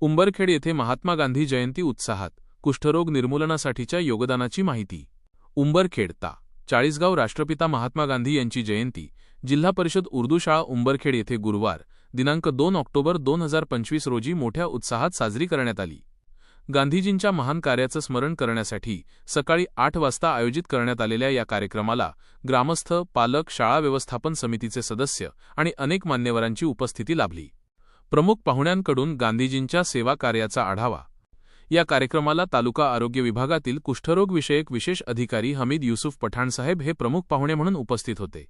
उंबरखेड येथे महात्मा गांधी जयंती उत्साहात कुष्ठरोग निर्मूलनासाठीच्या योगदानाची माहिती. उंबरखेड ता. चाळीसगाव राष्ट्रपिता महात्मा गांधी यांची जयंती जिल्हा परिषद उर्दू शाळा उंबरखेड येथे गुरुवार दिनांक दोन ऑक्टोबर दोन हजार पंचवीस रोजी मोठ्या उत्साहात साजरी करण्यात आली. गांधीजींच्या महान कार्याचं स्मरण करण्यासाठी सकाळी आठ वाजता आयोजित करण्यात आलेल्या या कार्यक्रमाला ग्रामस्थ पालक शाळा व्यवस्थापन समितीचे सदस्य आणि अनेक मान्यवरांची उपस्थिती लाभली. प्रमुख पाहुण्यांकडून गांधीजींच्या सेवा कार्याचा आढावा. या कार्यक्रमाला तालुका आरोग्य विभागातील कुष्ठरोगविषयक विशेष अधिकारी हमीद युसुफ पठाणसाहेब हे प्रमुख पाहुणे म्हणून उपस्थित होते.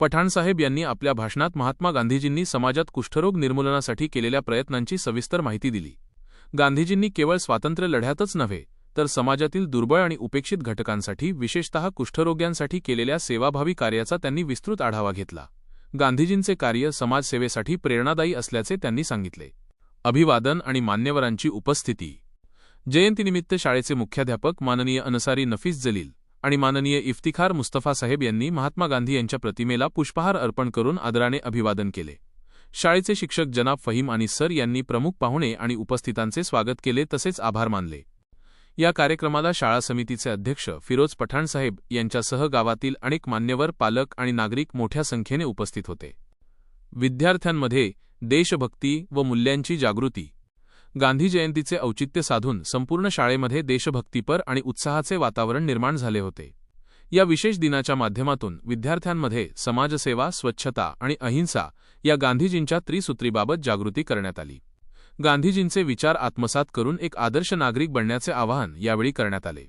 पठाणसाहेब यांनी आपल्या भाषणात महात्मा गांधीजींनी समाजात कुष्ठरोग निर्मूलनासाठी केलेल्या प्रयत्नांची सविस्तर माहिती दिली. गांधीजींनी केवळ स्वातंत्र्य लढ्यातच नव्हे तर समाजातील दुर्बळ आणि उपेक्षित घटकांसाठी विशेषतः कुष्ठरोग्यांसाठी केलेल्या सेवाभावी कार्याचा त्यांनी विस्तृत आढावा घेतला. गांधीजींचे कार्य समाजसेवेसाठी प्रेरणादायी असल्याचे त्यांनी सांगितले. अभिवादन आणि मान्यवरांची उपस्थिती. जयंतीनिमित्त शाळेचे मुख्याध्यापक माननीय अनसारी नफीस जलील आणि माननीय इफ्तिखार मुस्तफा साहेब यांनी महात्मा गांधी यांच्या प्रतिमेला पुष्पहार अर्पण करून आदराने अभिवादन केले. शाळेचे शिक्षक जनाब फहीम आणि सर यांनी प्रमुख पाहुणे आणि उपस्थितांचे स्वागत केले तसेच आभार मानले. या कार्यक्रमाला शाळा समितीचे अध्यक्ष फिरोज पठाणसाहेब यांच्यासह गावातील अनेक मान्यवर पालक आणि नागरिक मोठ्या संख्येने उपस्थित होते. विद्यार्थ्यांमध्ये देशभक्ती व मूल्यांची जागृती. गांधी जयंतीचे औचित्य साधून संपूर्ण शाळेमध्ये देशभक्तीपर आणि उत्साहाचे वातावरण निर्माण झाले होते. या विशेष दिनाच्या माध्यमातून विद्यार्थ्यांमध्ये समाजसेवा स्वच्छता आणि अहिंसा या गांधीजींच्या त्रिसूत्रीबाबत जागृती करण्यात आली. गांधीजींचे विचार आत्मसात करून एक आदर्श नागरिक बनण्याचे आवाहन यावेळी करण्यात आले.